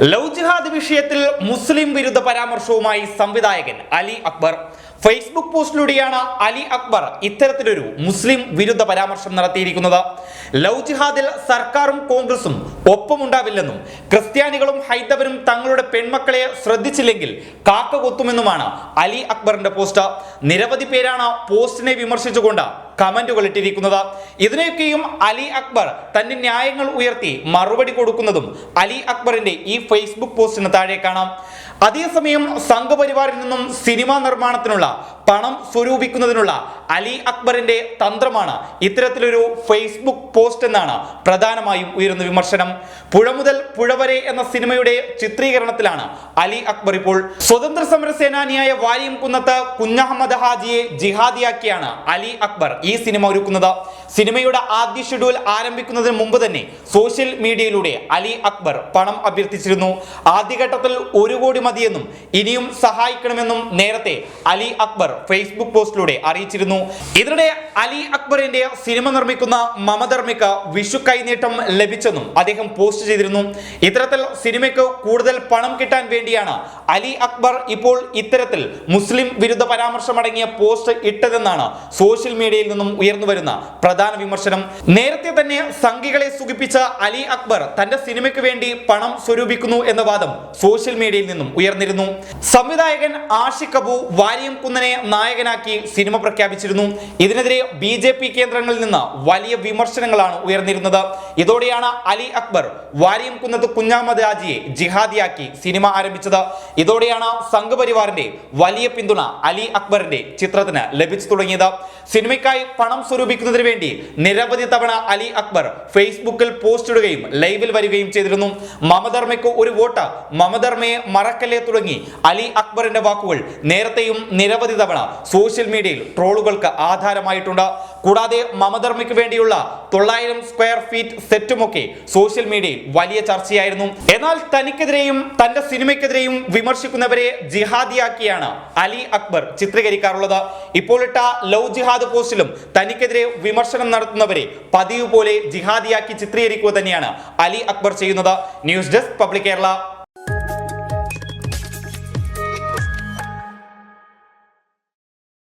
Love ജിഹാദ് വിഷയത്തിൽ മുസ്ലിം വിരുദ്ധ പരാമർശവുമായി സംവിധായകൻ അലി അക്ബർ. ഫേസ്ബുക്ക് പോസ്റ്റിലൂടെയാണ് അലി അക്ബർ ഇത്തരത്തിലൊരു മുസ്ലിം വിരുദ്ധ പരാമർശം നടത്തിയിരിക്കുന്നത്. ലവ് ജിഹാദിൽ സർക്കാരും കോൺഗ്രസും ഒപ്പമുണ്ടാവില്ലെന്നും ക്രിസ്ത്യാനികളും ഹൈന്ദവരും തങ്ങളുടെ പെൺമക്കളെ ശ്രദ്ധിച്ചില്ലെങ്കിൽ കാക്ക കൊത്തുമെന്നുമാണ് അലി അക്ബറിന്റെ പോസ്റ്റ് നിരവധി പേരാണ് പോസ്റ്റിനെ വിമർശിച്ചുകൊണ്ട് കമന്റുകൾ ഇട്ടിരിക്കുന്നത് ഇതിനൊക്കെയും അലി അക്ബർ തന്റെ ന്യായങ്ങൾ ഉയർത്തി മറുപടി കൊടുക്കുന്നതും അലി അക്ബറിന്റെ ഈ ഫേസ്ബുക്ക് പോസ്റ്റിന് താഴെ കാണാം. അതേസമയം സംഘപരിവാറിൽ നിന്നും സിനിമാ നിർമ്മാണത്തിനുള്ള പണം സ്വരൂപിക്കുന്നതിനുള്ള അലി അക്ബറിന്റെ തന്ത്രമാണ് ഇത്തരത്തിലൊരു ഫേസ്ബുക്ക് പോസ്റ്റ് എന്നാണ് പ്രധാനമായും ഉയരുന്ന വിമർശനം. പുഴ മുതൽ പുഴ വരെ എന്ന സിനിമയുടെ ചിത്രീകരണത്തിലാണ് അലി അക്ബർ ഇപ്പോൾ സ്വതന്ത്ര സമര സേനാനിയായ വാലിയം കുന്നത്ത് കുഞ്ഞഹമ്മദ് ഹാജിയെ ജിഹാദിയാക്കിയാണ് അലി അക്ബർ ഈ സിനിമ ഒരുക്കുന്നത്. സിനിമയുടെ ആദ്യ ഷെഡ്യൂൾ ആരംഭിക്കുന്നതിന് മുമ്പ് തന്നെ സോഷ്യൽ മീഡിയയിലൂടെ അലി അക്ബർ പണം അഭ്യർത്ഥിച്ചിരുന്നു. ആദ്യഘട്ടത്തിൽ ഒരു കോടി മതിയെന്നും ഇനിയും സഹായിക്കണമെന്നും നേരത്തെ അലി അക്ബർ ഫേസ്ബുക്ക് പോസ്റ്റിലൂടെ അറിയിച്ചിരുന്നു. ഇതിനിടെ അലി അക്ബറിന്റെ സിനിമ നിർമ്മിക്കുന്ന മമധർമ്മിക്ക് വിഷു കൈനീട്ടം ലഭിച്ചെന്നും അദ്ദേഹം പോസ്റ്റ് ചെയ്തിരുന്നു. ഇത്തരത്തിൽ സിനിമയ്ക്ക് കൂടുതൽ പണം കിട്ടാൻ വേണ്ടിയാണ് അലി അക്ബർ ഇപ്പോൾ ഇത്തരത്തിൽ മുസ്ലിം വിരുദ്ധ പരാമർശമടങ്ങിയ പോസ്റ്റ് ഇട്ടതെന്നാണ് സോഷ്യൽ മീഡിയയിൽ നിന്നും ഉയർന്നു വരുന്ന പ്രധാന വിമർശനം. നേരത്തെ തന്നെ സംഘികളെ സുഖിപ്പിച്ച അലി അക്ബർ തന്റെ സിനിമയ്ക്ക് വേണ്ടി പണം സ്വരൂപിക്കുന്നു എന്ന വാദം സോഷ്യൽ മീഡിയയിൽ നിന്നും ഉയർന്നിരുന്നു. സംവിധായകൻ ആഷിഖ് അബു വാരിയം കുന്നനെ നായകനാക്കി സിനിമ പ്രഖ്യാപിച്ചിരുന്നു. ഇതിനെതിരെ ബി ജെ പി കേന്ദ്രങ്ങളിൽ നിന്ന് വലിയ വിമർശനങ്ങളാണ് ഉയർന്നിരുന്നത്. ഇതോടെയാണ് അലി അക്ബർ വാരിയം കുന്നത്ത് കുഞ്ഞാമത് രാജിയെ ജിഹാദിയാക്കി സിനിമ ആരംഭിച്ചത്. ഇതോടെയാണ് സംഘപരിവാറിന്റെ വലിയ പിന്തുണ അലി അക്ബറിന്റെ ചിത്രത്തിന് ലഭിച്ചു തുടങ്ങിയത്. സിനിമയ്ക്കായി പണം സ്വരൂപിക്കുന്നതിന് വേണ്ടി നിരവധി തവണ അലി അക്ബർ ഫേസ്ബുക്കിൽ പോസ്റ്റ് ഇടുകയും ലൈവിൽ വരികയും ചെയ്തിരുന്നു. മമധർമ്മയ്ക്ക് ഒരു വോട്ട് മമധർമ്മയെ മറക്കല്ലേ തുടങ്ങി അലി അക്ബറിന്റെ വാക്കുകൾ നേരത്തെയും നിരവധി തവണ സോഷ്യൽ മീഡിയയിൽ ട്രോളുകൾക്ക് ആധാരമായിട്ടുണ്ട്. കൂടാതെ മമധർമ്മയ്ക്ക് വേണ്ടിയുള്ള തൊള്ളായിരം സ്ക്വയർ ഫീറ്റ് സെറ്റുമൊക്കെ സോഷ്യൽ മീഡിയയിൽ വലിയ ചർച്ചയായിരുന്നു. എന്നാൽ തനിക്കെതിരെയും തന്റെ സിനിമയ്ക്കെതിരെയും വിമർശിക്കുന്നവരെ ജിഹാദിയാക്കിയാണ് അലി അക്ബർ ചിത്രീകരിക്കാറുള്ളത്. ഇപ്പോൾ ഇട്ട ലവ് ജിഹാദ് പോസ്റ്റിലും തനിക്കെതിരെ വിമർശനം നടത്തുന്നവരെ പതിവ് പോലെ ജിഹാദിയാക്കി ചിത്രീകരിക്കുക തന്നെയാണ് അലി അക്ബർ ചെയ്യുന്നത്. News desk public Kerala.